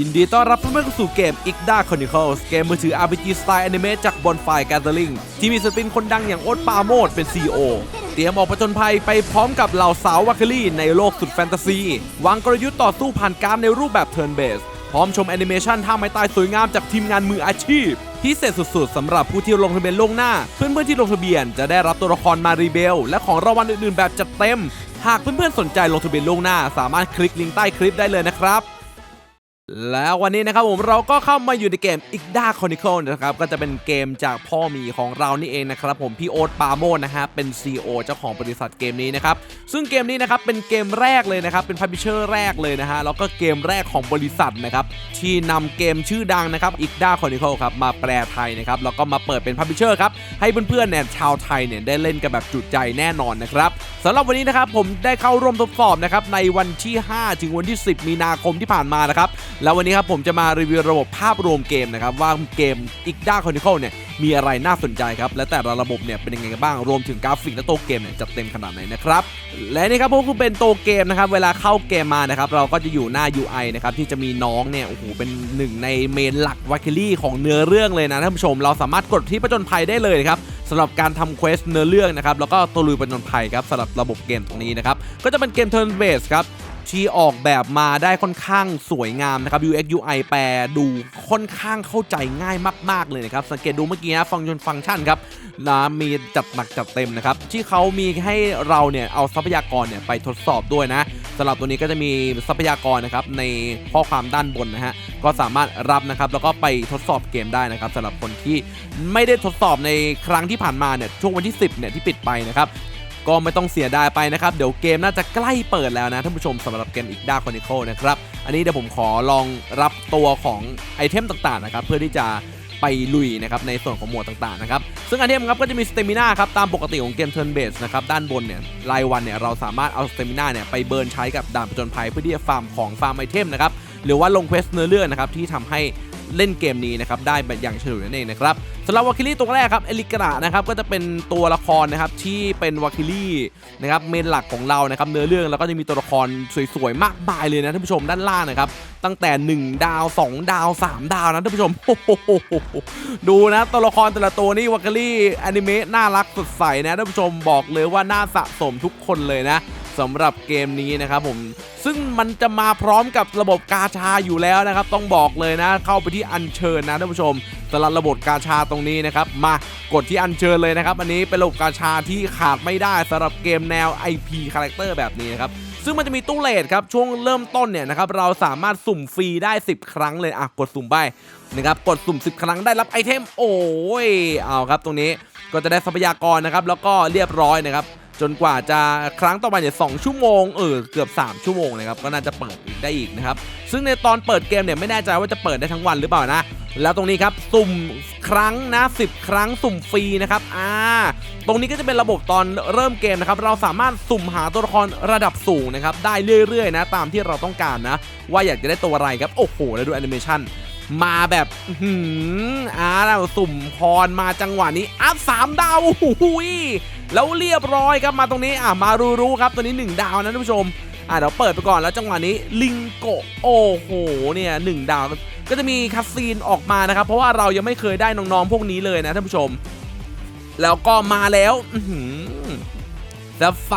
ยินดีต้อนรับเพื่อนๆเข้าสู่เกม Ixda Chronicles เกมมือถือ RPG สไตล์แอนิเมะจาก Bonfire Gathering ที่มีศิลปินคนดังอย่างโอ๊ตปาโมดเป็น CEO เตรียมออกผจญภัยไปพร้อมกับเหล่าสาววัคคีในโลกสุดแฟนตาซีวางกลยุทธ์ต่อสู้ผ่านการในรูปแบบ Turn Based พร้อมชมแอนิเมชันท่าไม้ตายสวยงามจากทีมงานมืออาชีพ พิเศษสุดๆสำหรับผู้ที่ลงทะเบียนล่วงหน้า เพื่อนๆที่ลงทะเบียนจะได้รับตัวละครมารีเบล และของรางวัลอื่นๆแบบจัดเต็ม หากเพื่อนๆสนใจลงทะเบียนล่วงหน้า สามารถคลิกลิงก์ใต้คลิปได้เลยนะครับ แล้ววันนี้นะครับผมเราก็เข้ามาอยู่ในเกม Ixda Chronicle นะครับก็จะเป็นเกมจากพ่อมีของเรานี่เองนะครับผมพี่โอ๊ตปาโมดนะฮะเป็น CEO เจ้าของบริษัทเกมนี้นะครับซึ่งเกมนี้นะครับเป็นเกมแรกเลยนะครับเป็นพับ l ิเชอร์แรกเลยนะฮะแล้วก็เกมแรกของบริษัทนะครับที่นำเกมชื่อดังนะครับ Ixda Chronicle ครับมาแปลไทยนะครับแล้วก็มาเปิดเป็นพับ l ิเชอร์ครับให้เพื่อนๆเนี่ยชาวไทยเนี่ยได้เล่นกันแบบจุใจแน่นอนนะครับ สำหรับวันนี้นะครับผมได้เข้าร่วมทดสอบนะครับในวันที่ 5 ถึงวันที่ 10 มีนาคมที่ผ่านมานะครับแล้ววันนี้ครับผมจะมารีวิวระบบภาพรวมเกมนะครับว่าเกม Ixda Chronicle เนี่ยมีอะไรน่าสนใจครับ และแต่ละระบบเนี่ยเป็นยังไงกันบ้าง รวมถึงกราฟิกและตัวเกมเนี่ยจัดเต็มขนาดไหนนะครับ และนี่ครับพวกคุณเป็นตัวเกมนะครับ เวลาเข้าเกมมานะครับ เราก็จะอยู่หน้า UI นะครับ ที่จะมีน้องเนี่ย โอ้โห เป็นหนึ่งในเมนหลักวาคิลี่ของเนื้อเรื่องเลยนะท่านผู้ชม เราสามารถกดที่ประจนภัยได้เลยครับ สำหรับการทำเควสเนื้อเรื่องนะครับแล้วก็ตัวลุยประจนภัยครับสำหรับระบบเกมตรงนี้นะครับก็จะเป็นเกม turn based ครับ ที่ออกแบบมาได้ค่อนข้างสวยงามนะครับ UX UI แปลดูค่อนข้างเข้าใจง่ายมาก ๆ เลยนะครับ สังเกตดูเมื่อกี้นะฟังก์ชันฟังก์ชันครับนะมีจัดหนักจัดเต็มนะครับ ที่เขามีให้เราเนี่ยเอาทรัพยากรเนี่ยไปทดสอบด้วยนะสำหรับตัวนี้ก็จะมีทรัพยากรนะครับในข้อความด้านบนนะฮะก็สามารถรับนะครับแล้วก็ไปทดสอบเกมได้นะครับสำหรับคนที่ไม่ได้ทดสอบในครั้งที่ผ่านมาเนี่ยช่วงวันที่ 10เนี่ยที่ปิดไปนะครับ ก็ไม่ต้องเสียดายไปนะครับ เดี๋ยวเกมน่าจะใกล้เปิดแล้วนะท่านผู้ชมสำหรับเกม Ixda Chronicle นะครับ อันนี้เดี๋ยวผมขอลองรับตัวของไอเทมต่างๆนะครับ เพื่อที่จะไปลุยนะครับในส่วนของหมวดต่างๆนะครับ ซึ่งไอเทมครับก็จะมีสเตมิน่าครับตามปกติของเกม Turn Based นะครับด้านบนเนี่ยรายวันเนี่ยเราสามารถเอาสเตมิน่าเนี่ยไปเบิร์นใช้กับด่านผจญภัยเพื่อที่จะฟาร์มของฟาร์มไอเทมนะครับหรือว่าลงเควสเนื้อเรื่องนะครับที่ทำให้ เล่นเกมนี้นะครับได้แบบอย่างเฉลุยวนั่นเองนะครับสำหรับวาคิลี่ตัวแรกครับเอลิกระนะครับก็จะเป็นตัวละครนะครับที่เป็นวาคิลี่นะครับเมนหลักของเรานะครับเนื้อเรื่องแล้วก็จะมีตัวละครสวยๆมากมายเลยนะท่านผู้ชมด้านล่างนะครับตั้งแต่ 1 ดาว 2 ดาว 3 ดาวนะท่านผู้ชมโอ้โหดูนะตัวละครแต่ละตัวนี่วาคิลี่อนิเมะน่ารักสดใสนะท่านผู้ชมบอกเลยว่าน่าสะสมทุกคนเลยนะ สำหรับเกมนี้นะครับผมซึ่งมันจะมาพร้อมกับระบบกาชาอยู่แล้วนะครับ ต้องบอกเลยนะ เข้าไปที่อัญเชิญนะท่านผู้ชมสำหรับระบบกาชาตรงนี้นะครับ มากดที่อัญเชิญเลยนะครับ อันนี้เป็นระบบกาชาที่ขาดไม่ได้สำหรับเกมแนว IP คาแรคเตอร์แบบนี้นะครับซึ่งมันจะมีตู้เลทครับ ช่วงเริ่มต้นเนี่ยนะครับเราสามารถสุ่มฟรีได้ 10 ครั้งเลย อะ กดสุ่มไปนะครับกดสุ่ม 10 ครั้งได้รับไอเทม โอ้ยเอาครับตรงนี้ก็จะได้ทรัพยากรนะครับ แล้วก็เรียบร้อยนะครับ จนกว่าจะครั้งต่อไปเนี่ยสชั่วโมงเออเกือบ 3 ชั่วโมงนะครับก็น่าจะเปิดอีกได้อีกนะครับซึ่งในตอนเปิดเกมเนี่ยไม่แน่ใจว่าจะเปิดได้ทั้งวันหรือเปล่านะ แล้วตรงนี้ครับสุ่มครั้งนะ10 ครั้งสุ่มฟรีนะครับอ่าตรงนี้ก็จะเป็นระบบตอนเริ่มเกมนะครับเราสามารถสุ่มหาตัวละครระดับสูงนะครับได้เรื่อยๆนะตามที่เราต้องการนะ ว่าอยากจะได้ตัวอะไรครับโอ้โหแล้วดูแอนิเมชันมาแบบหืมอ่าเราสุ่มพรมาจังหวะนี้อัพสามดาวโอ้โหย แล้วเรียบร้อยครับมาตรงนี้อะมารู้ๆครับตัวนี้ 1 ดาวนะท่านผู้ชมอะเดี๋ยวเปิดไปก่อนแล้วจังหวะนี้ลิงโกโอ้โหเนี่ยหดาว ก็จะมีคัสซีนออกมานะครับ เพราะว่าเรายังไม่เคยได้น้องๆพวกนี้เลยนะท่านผู้ชม แล้วก็มาแล้วซัฟไฟ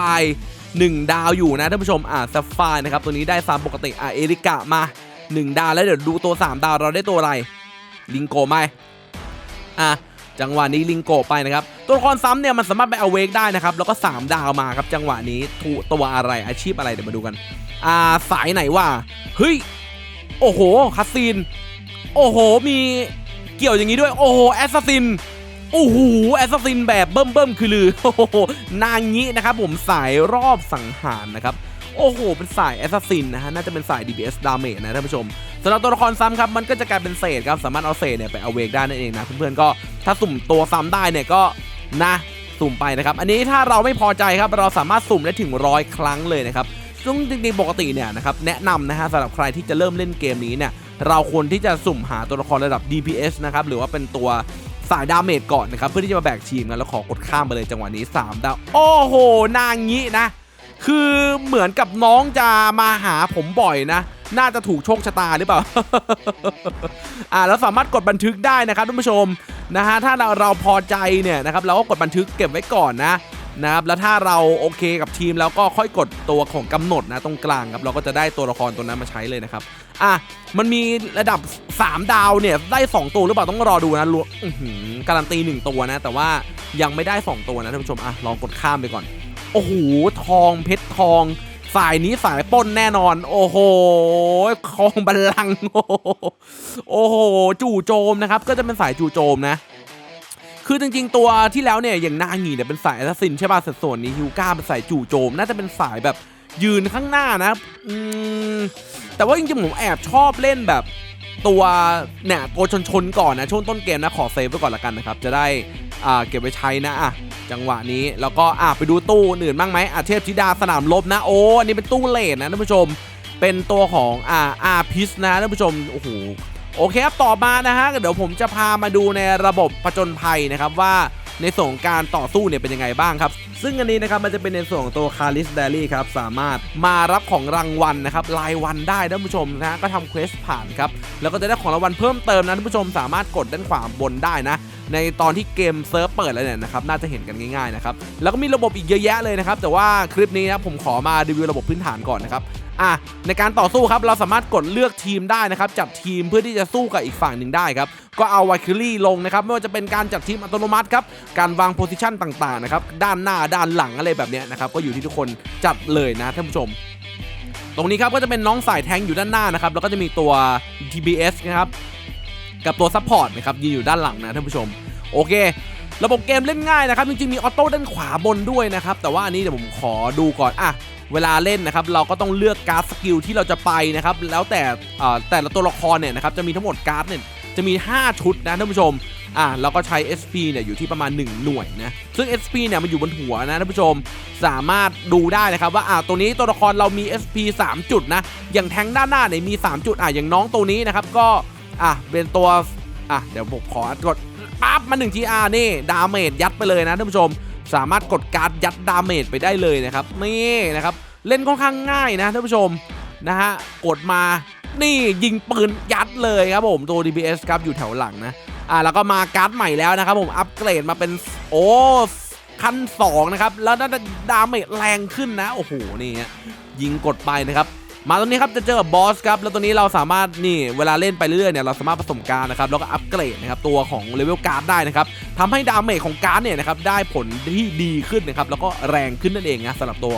หนึ่งดาวอยู่นะท่านผู้ชมอะซัฟไฟนะครับตัวนี้ได้ซ้ำปกติอะเอริกะมา 1 ดาวแล้วเดี๋ยวดูตัว 3 ดาวเราได้ตัวอะไรลิงโกไหมอะ จังหวะนี้ลิงโกไปนะครับ ตัวละครซ้ำเนี่ยมันสามารถไปเอาเวกได้นะครับ แล้วก็ 3 ดาวมาครับ จังหวะนี้ถูตัวอะไรอาชีพอะไรเดี๋ยวมาดูกัน อ่าสายไหนว่าเฮ้ย โอ้โหคัสซีนโอ้โห มีเกี่ยวอย่างนี้ด้วย โอ้โหแอสซัสซินโอ้โหแอสซัสซินแบบเบิ่มเบิ่มคือลือโอ้โหนางงี้นะครับผมสายรอบสังหารนะครับ โอ้โห เป็นสายแอสซัสซินนะฮะน่าจะเป็นสาย DPS damage นะท่านผู้ชม สำหรับตัวละครซ้ำครับมันก็จะกลายเป็นเศษครับสามารถเอาเศษเนี่ยไปเอาเวกได้นั่นเองนะเพื่อนๆก็ถ้าสุ่มตัวซ้ำได้เนี่ยก็นะสุ่มไปนะครับอันนี้ถ้าเราไม่พอใจครับเราสามารถสุ่มได้ถึงร้อยครั้งเลยนะครับซึ่งจริงๆปกติเนี่ยนะครับแนะนำนะฮะสำหรับใครที่จะเริ่มเล่นเกมนี้เนี่ยเราควรที่จะสุ่มหาตัวละครระดับ DPS นะครับหรือว่าเป็นตัวสายดาเมจก่อนนะครับเพื่อที่จะมาแบกทีมนะแล้วขอกดข้ามไปเลยจังหวะนี้ 3 ดาว โอ้โห นางงี้นะ คือเหมือนกับน้องจะมาหาผมบ่อยนะ น่าจะถูกโชคชะตาหรือเปล่า อ่าแล้วสามารถกดบันทึกได้นะครับท่านผู้ชมนะฮะถ้าเราเราพอใจเนี่ยนะครับเราก็กดบันทึกเก็บไว้ก่อนนะนะครับแล้วถ้าเราโอเคกับทีมแล้วก็ค่อยกดตัวของกำหนดนะตรงกลางครับเราก็จะได้ตัวละครตัวนั้นมาใช้เลยนะครับอะมันมีระดับ 3 ดาวเนี่ยได้ 2 ตัวหรือเปล่าต้องรอดูนะรวมการันตี 1 ตัวนะ แต่ว่ายังไม่ได้ 2 ตัวนะท่านผู้ชมอะลองกดข้ามไปก่อน โอ้โหทองเพชรทอง สายนี้สายป้นแน่นอน โอ้โหคองบัลลังก์โอ้โห จู่โจมนะครับ ก็จะเป็นสายจู่โจมนะ คือจริงๆ ตัวที่แล้วเนี่ย อย่างนางีเนี่ยเป็นสายแอสซินใช่ป่ะสัดส่วนนี้ฮิวก้าเป็นสายจู่โจม น่าจะเป็นสายแบบยืนข้างหน้านะอืมแต่ว่าจริงๆ ผมแอบชอบเล่นแบบตัวเนี่ยตัวชนก่อนนะ ช่วงต้นเกมนะ ขอเซฟไว้ก่อนละกันนะครับ จะได้อ่าเก็บไว้ใช้นะอะ จังหวะนี้แล้วก็อะไปดูตู้อื่นบ้างไหมอะเทพธิดาสนามรบนะโอ้อันนี้เป็นตู้เลนนะท่านผู้ชม เป็นตัวของอ่าอาพิสนะท่านผู้ชมโอ้โหโอเคครับต่อมานะฮะเดี๋ยวผมจะพามาดูในระบบผจญภัยนะครับว่าในส่วนของการต่อสู้เนี่ยเป็นยังไงบ้างครับ ซึ่งอันนี้นะครับมันจะเป็นในส่วนของตัวคาริสเดลี่ครับสามารถมารับของรางวัลนะครับรายวันได้ท่านผู้ชมนะฮะก็ทำเควสผ่านครับแล้วก็จะได้ของรางวัลเพิ่มเติมนะท่านผู้ชมสามารถกดด้านขวาบนได้นะ ในตอนที่เกมเซิร์ฟเปิดแล้วเนี่ยนะครับน่าจะเห็นกันง่ายๆนะครับแล้วก็มีระบบอีกเยอะแยะเลยนะครับแต่ว่าคลิปนี้นะผมขอมารีวิวระบบพื้นฐานก่อนนะครับอะในการต่อสู้ครับเราสามารถกดเลือกทีมได้นะครับจัดทีมเพื่อที่จะสู้กับอีกฝั่งหนึ่งได้ครับก็เอาวาคิลี่ลงนะครับไม่ว่าจะเป็นการจัดทีมอัตโนมัติครับการวางโพซิชันต่างๆนะครับด้านหน้าด้านหลังอะไรแบบเนี้ยนะครับก็อยู่ที่ทุกคนจัดเลยนะท่านผู้ชมตรงนี้ครับก็จะเป็นน้องสายแทงอยู่ด้านหน้านะครับแล้วก็จะมีตัว TBS นะครับ กับตัวซัพพอร์ตนะครับยืนอยู่ด้านหลังนะท่านผู้ชม โอเค ระบบเกมเล่นง่ายนะครับ จริงๆ มีออโต้ด้านขวาบนด้วยนะครับ แต่ว่าอันนี้เดี๋ยวผมขอดูก่อน อะ เวลาเล่นนะครับ เราก็ต้องเลือกการ์ดสกิลที่เราจะไปนะครับ แล้วแต่แต่ละตัวละครเนี่ยนะครับ จะมีทั้งหมดการ์ดเนี่ย จะมี 5 ชุดนะท่านผู้ชม อะเราก็ใช้ SP เนี่ยอยู่ที่ประมาณ 1 หน่วยนะ ซึ่ง SP เนี่ยมันอยู่บนหัวนะท่านผู้ชม สามารถดูได้นะครับว่า อะตัวนี้ตัวละครเรามี SP 3 จุดนะ อย่างแทงด้านหน้าเนี่ยมี 3 จุด อะอย่างน้องตัวนี้นะครับก็ อะเป็นตัวอะเดี๋ยวผมขอกดปั๊บมา1 GR นี่ดาเมจยัดไปเลยนะท่านผู้ชม สามารถกดการ์ดยัดดาเมจไปได้เลยนะครับนี่นะครับเล่นค่อนข้างง่ายนะท่านผู้ชมนะฮะกดมานี่ยิงปืนยัดเลยครับผมตัว DPS ครับอยู่แถวหลังนะอ่าแล้วก็มาการ์ดใหม่แล้วนะครับผมอัปเกรดมาเป็นโอ้ขั้น2นะครับแล้วน่าจะดาเมจแรงขึ้นนะโอ้โหนี่ฮะยิงกดไปนะครับ มาตรงนี้ครับจะเจอกับบอสครับแล้วตัวนี้เราสามารถนี่เวลาเล่นไปเรื่อยๆเนี่ยเราสามารถผสมการนะครับแล้วก็อัปเกรดนะครับตัวของเลเวลการ์ดได้นะครับทำให้ดาเมจของการ์ดเนี่ยนะครับได้ผลที่ดีขึ้นนะครับแล้วก็แรงขึ้นนั่นเองนะสำหรับตัว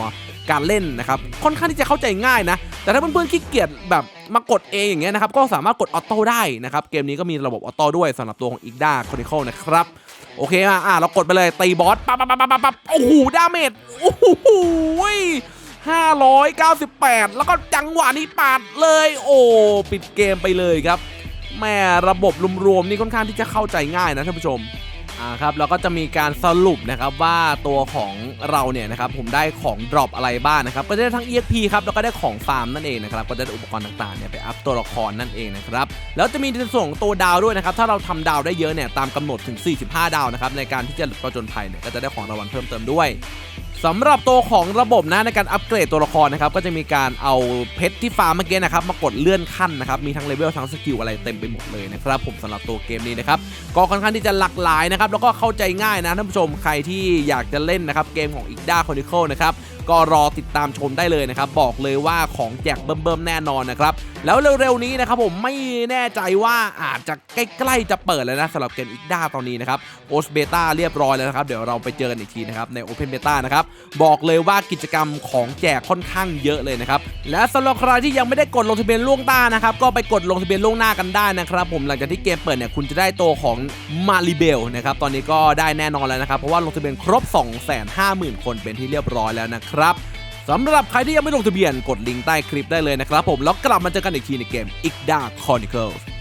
การเล่นนะครับค่อนข้างที่จะเข้าใจง่ายนะ แต่ถ้าเพื่อนๆขี้เกียจแบบมากดเองอย่างเงี้ยนะครับก็สามารถกดออโต้ได้นะครับเกมนี้ก็มีระบบออโต้ด้วยสำหรับตัวของ i g d a Chronicle นะครับโอเคอะอะเรากดไปเลยตีบอสปั๊บปั๊บปั๊บปั๊บปั๊บโอ้โหดาเมจโอ้โห 598 แล้วก็จังหวะนี้ปาดเลย โอ้ปิดเกมไปเลยครับ แม่ระบบรวมๆนี่ค่อนข้างที่จะเข้าใจง่ายนะท่านผู้ชมอ่าครับแล้วก็จะมีการสรุปนะครับว่าตัวของเราเนี่ยนะครับผมได้ของดรอปอะไรบ้างนะครับก็จะได้ทั้ง EXP ครับแล้วก็ได้ของฟาร์มนั่นเองนะครับก็จะได้อุปกรณ์ต่างๆเนี่ยไปอัพตัวละครนั่นเองนะครับแล้วจะมีในส่วนของตัวดาวด้วยนะครับถ้าเราทำดาวได้เยอะเนี่ยตามกำหนดถึง 45 ดาวนะครับในการที่จะประจนภัยเนี่ยก็จะได้ของรางวัลเพิ่มเติมด้วย สำหรับตัวของระบบนะในการอัปเกรดตัวละครนะครับก็จะมีการเอาเพชรที่ฟาร์มเมื่อกี้นะครับมากดเลื่อนขั้นนะครับมีทั้งเลเวลทั้งสกิลอะไรเต็มไปหมดเลยนะครับผมสำหรับตัวเกมนี้นะครับก็ค่อนข้างที่จะหลากหลายนะครับแล้วก็เข้าใจง่ายนะท่านผู้ชมใครที่อยากจะเล่นนะครับเกมของอีกด้าคอนิเคิลนะครับก็รอติดตามชมได้เลยนะครับ บอกเลยว่าของแจกเบิ่มๆแน่นอนนะครับ แล้วเร็วๆนี้นะครับผมไม่แน่ใจว่าอาจจะใกล้ๆจะเปิดแล้วนะสำหรับเกม i g d a ตอนนี้นะครับโอสเบต้าเรียบร้อยแล้วนะครับ เดี๋ยวเราไปเจอกันอีกทีนะครับใน Open Beta นะครับ บอกเลยว่ากิจกรรมของแจกค่อนข้างเยอะเลยนะครับ และสำหรับใครที่ยังไม่ได้กดลงทะเบียนล่วงหน้านะครับ ก็ไปกดลงทะเบียนล่วงหน้ากันได้นะครับ ผมหลังจากที่เกมเปิดเนี่ยคุณจะได้ตัวของมาริเบลนะครับตอนนี้ก็ได้แน่นอนแล้วนะครับเพราะว่าลงทะเบียนครบ 250,000 คนเป็นที่เรียบร้อยแล้วนะครับสำหรับใครที่ยังไม่ลงทะเบียนกดลิงก์ใต้คลิปได้เลยนะครับผมแล้วกลับมาเจอกันอีกทีในเกม i g d a Chronicles